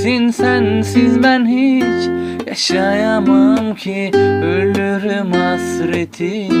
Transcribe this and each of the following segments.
Bilirsin sensiz ben hiç yaşayamam ki. Ölürüm hasretinle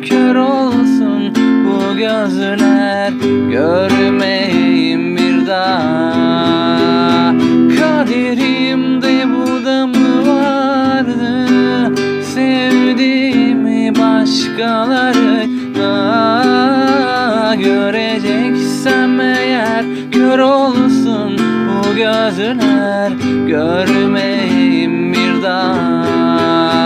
kör olsun Bu gözler görmeyeyim bir daha. Kaderimde bu da mı vardı Sevdiğimi başkalarıyla Göreceksem eğer kör olsun Bu gözler görmeyeyim bir daha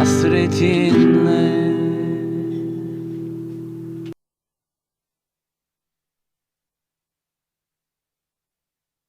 осретинной.